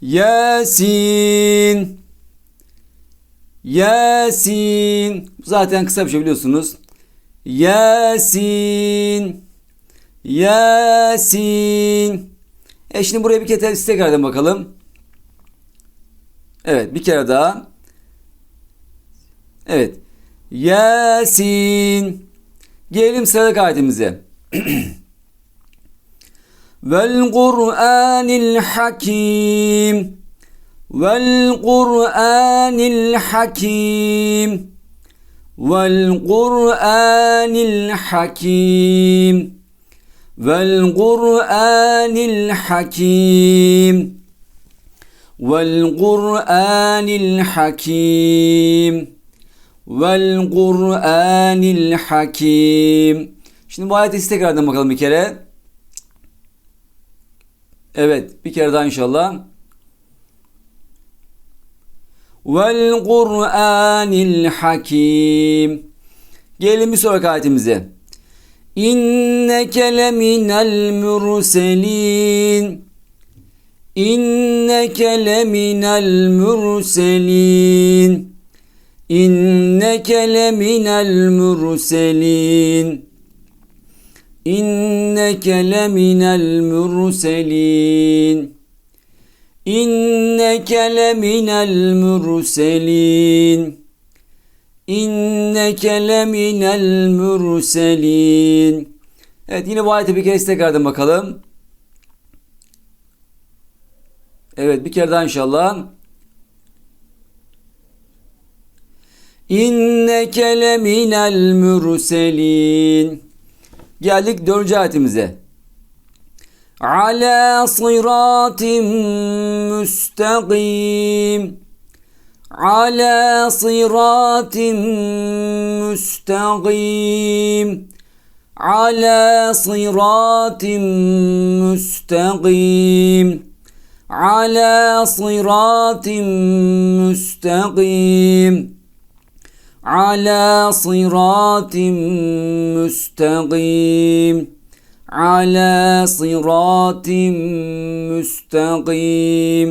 Yasin. Yasin. Zaten kısa bir şey biliyorsunuz. Yasin. Yasin. E şimdi buraya bir kere tekrardan bakalım. Evet bir kere daha. Evet. Yasin. Gelelim sıradaki ayetimize. Vel Kur'anil Hakim. Vel Kur'anil Hakim. Vel Kur'anil Hakim. Vel Kur'anil Hakim. Şimdi bu ayeti tekrardan bakalım bir kere. Evet, bir kere daha inşallah. Vel Kur'anil Hakim. Gelin bir sonraki ayetimize. İnneke leminel mürselin. İnneke leminel mürselin. İnneke leminel mürselin. İnneke leminel mürselin. İnneke leminel mürselin. İnneke leminel mürselin. Evet yine bu ayeti bir kez tekrardan bakalım. Evet bir kere daha inşallah. İnneke leminel mürselin. Geldik dördüncü ayetimize. Ala sıratim müstakim. Ala sıratim müstakim. Ala sıratim müstakim. Ala sıratim müstakim. على صراط مستقيم على صراط مستقيم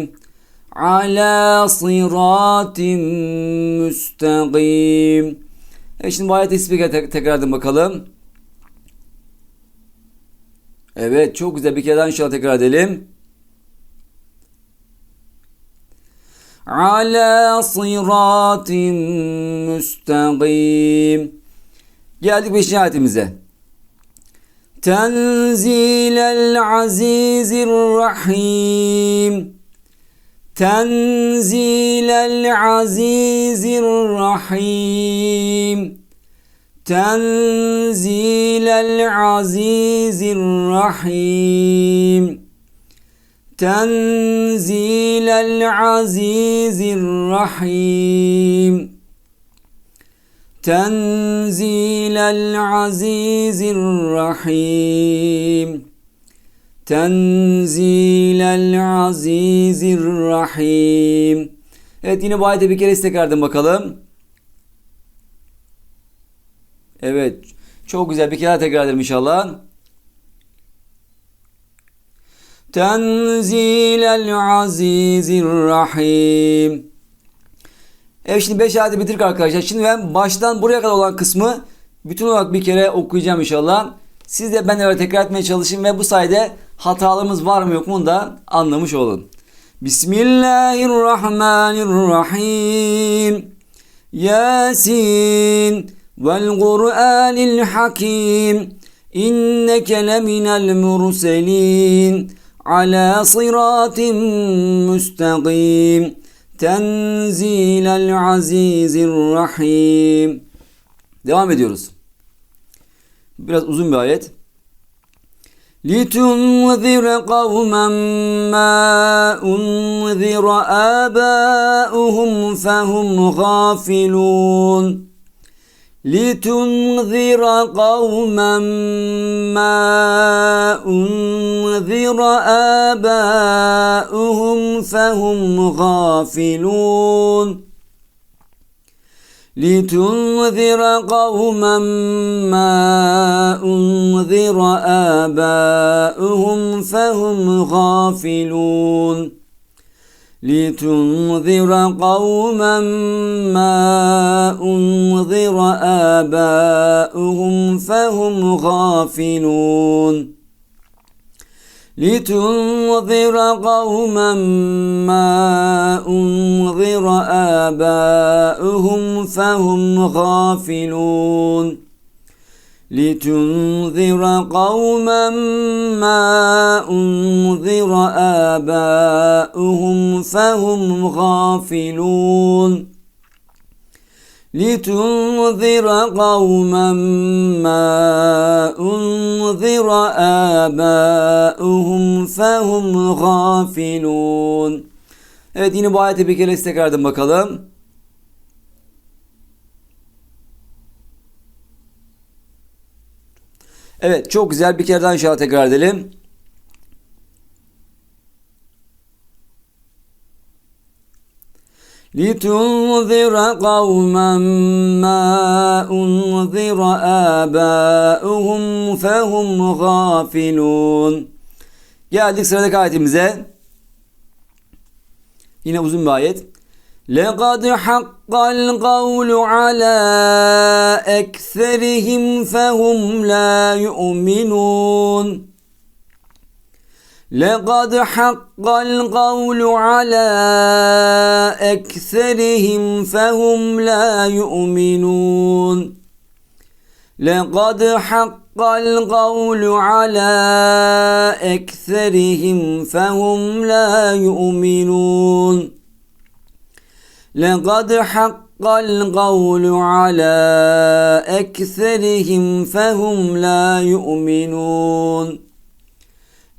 على صراط مستقيم E şimdi bu ayet ismi tek tekrardan bakalım. Evet çok güzel bir kere daha inşallah tekrar edelim. Ala sıratin müstakim. Geldik 5. ayetimize. Tenzilel azizir rahim. Tenzilel azizir rahim. Tenzilel azizir rahim. تنزيل العزيز الرحيم تنزيل العزيز الرحيم تنزيل العزيز الرحيم Evet yine bu ayete bir kere tekrardan bakalım. Evet. Çok güzel bir kere tekrar edelim inşallah. Tenzilel azizir rahim. Evet şimdi 5 ayeti bitirdik arkadaşlar. Şimdi ben baştan buraya kadar olan kısmı bütün olarak bir kere okuyacağım inşallah. Siz de ben de tekrar etmeye çalışın ve bu sayede hatalarımız var mı yok mu da anlamış olun. Bismillahirrahmanirrahim. Yasin vel Kur'anil hakim. İnneke leminel murselin. على صراط مستقيم تنزيل العزيز الرحيم Devam ediyoruz. Biraz uzun bir ayet. لِتُنْذِرَ قَوْمًا مَا أُنْذِرَ آبَاؤُهُمْ فَهُمْ غَافِلُونَ لتنذر قوما ما أنذر آباؤهم فهم غافلون. لتنذر قوما ما أنذر آباؤهم فهم غافلون. لتنذر قوما ما أنذر آباؤهم فهم غافلون. لتنذر قوما ما أنذر آباؤهم فهم غافلون. لتنذر قوما ما أنذر آباؤهم فهم غافلون لتنذر قوما ما أنذر آباؤهم فهم غافلون Evet yine bu ayeti bir kere tekrardan bakalım. Evet çok güzel bir kere daha inşallah tekrar edelim. لِتُنذِرَ قَوْمًا مَا أُنذِرَ آبَاؤُهُمْ فَهُمْ غَافِلُونَ Geldik sıradaki ayetimize. Yine uzun bir ayet. لَقَدْ حَقَّ الْقَوْلُ عَلَى أَكْثَرِهِمْ فَهُمْ لَا يُؤْمِنُونَ. لقد حق القول على أكثرهم فهم لا يؤمنون. لقد حق القول على أكثرهم فهم لا يؤمنون. لقد حق القول على أكثرهم فهم لا يؤمنون.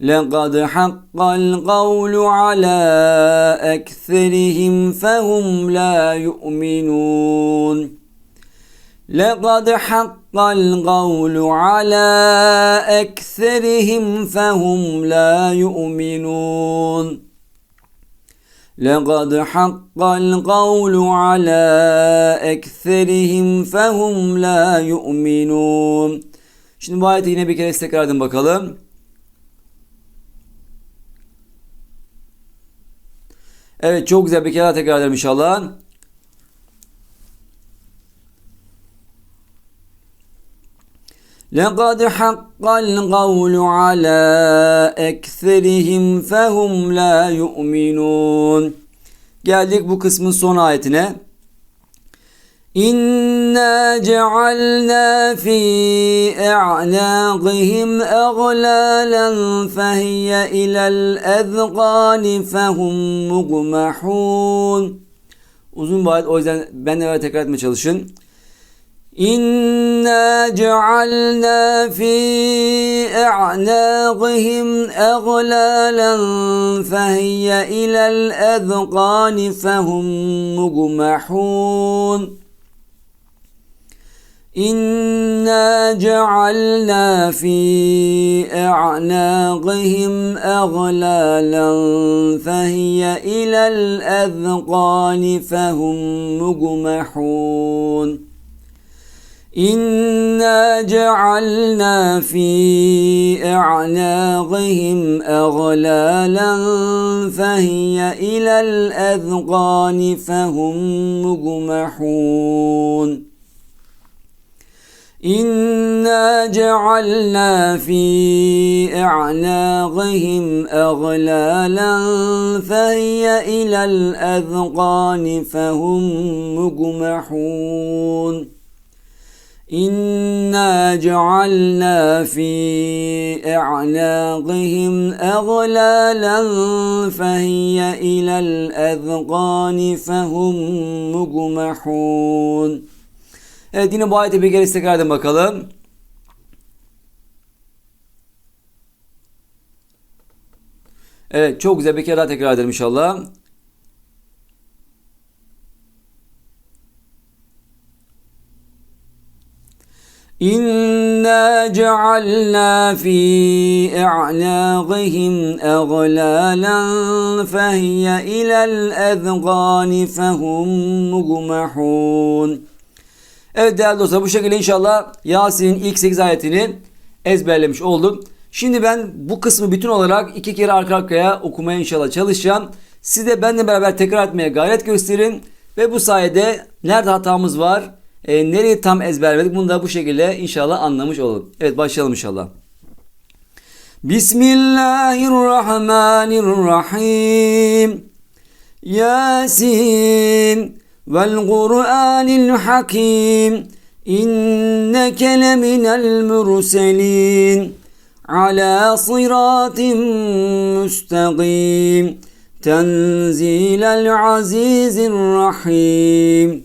لقد حق القول على أكثرهم فهم لا يؤمنون. لقد حق القول على أكثرهم فهم لا يؤمنون. لقد حق القول على أكثرهم فهم لا يؤمنون Şimdi bu ayeti yine bir kere tekrar edin bakalım. Evet çok güzel bir kere daha tekrar edelim inşallah. لقد حق القول على أكثرهم فهم لا يؤمنون Geldik bu kısmın son ayetine. İnna cealna fi a'naqihim aghlalan fehiye ilel ezgani fehum mugmahun. Uzun bir ayet o yüzden ben de tekrar etmeye çalışın. إنا جعلنا في أعناقهم أغلالا فهي إلى الأذقان فهم مجمحون إنا جعلنا في أعناقهم أغلالا فهي إلى الأذقان فهم مجمحون إنا جعلنا في أعناقهم أغلالا فهي إلى الأذقان فهم مجمحون إنا جعلنا في أعناقهم أغلالا فهي إلى الأذقان فهم مجمحون إنا جعلنا في أعناقهم أغلالا فهي إلى الأذقان فهم مجمحون Evet yine bu ayeti bir kere tekrar edin bakalım. Evet çok güzel bir kere daha tekrar edelim inşallah. إنا جعلنا في أعناقهم أغلالا فهي إلى الأذقان فهم مجمحون Evet değerli dostlar bu şekilde inşallah Yasin'in ilk 8 ayetini ezberlemiş olduk. Şimdi ben bu kısmı bütün olarak iki kere arka arkaya okumaya inşallah çalışacağım. Siz de benimle beraber tekrar etmeye gayret gösterin. Ve bu sayede nerede hatamız var, e, nereyi tam ezberledik bunu da bu şekilde inşallah anlamış olun. Evet başlayalım inşallah. Bismillahirrahmanirrahim. Yasin vel Kur'anil Hakim. İnneke leminel murselin. Ala sıratin müstakim. Tenzilel azizir rahim.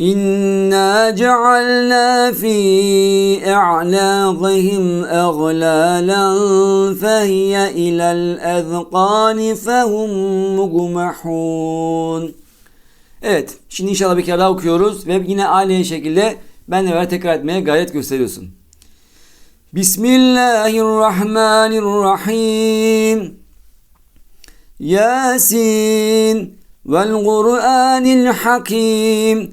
إنا جعلنا في أعناقهم أغلالا فهي إلى الأذقان فهم مقمحون Evet, şimdi inşallah bir kere daha okuyoruz ve yine aynı şekilde benle beraber tekrar etmeye gayret gösteriyorsun. Bismillahirrahmanirrahim. Yasin vel Kur'anil Hakim.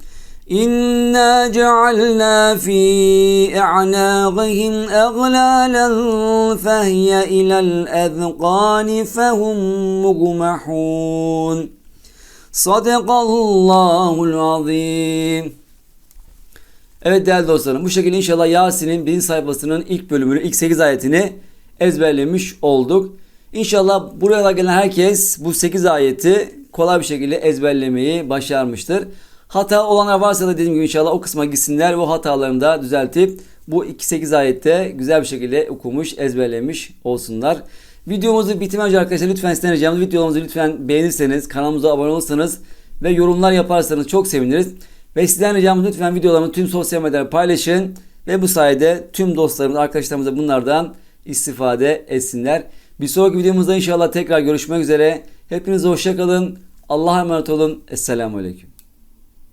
إنا جعلنا في أعناقهم أغلالا فهي إلى الأذقان فهم مقمحون Sadakallahul azim. Evet değerli dostlarım bu şekilde inşallah Yasin'in birinci sayfasının ilk bölümünü ilk 8 ayetini ezberlemiş olduk. İnşallah buraya gelen herkes bu 8 ayeti kolay bir şekilde ezberlemeyi başarmıştır. Hata olanlar varsa da dediğim gibi inşallah o kısma gitsinler o hatalarını da düzeltip bu 2-8 ayette güzel bir şekilde okumuş, ezberlemiş olsunlar. Videomuzu bitirmeden önce arkadaşlar lütfen sizden ricamız videomuzu lütfen beğenirseniz, kanalımıza abone olursanız ve yorumlar yaparsanız çok seviniriz. Ve sizden ricamız lütfen videolarımı tüm sosyal medyada paylaşın ve bu sayede tüm dostlarımız, arkadaşlarımız da bunlardan istifade etsinler. Bir sonraki videomuzda inşallah tekrar görüşmek üzere. Hepinize hoşçakalın. Allah'a emanet olun. Esselamu Aleyküm.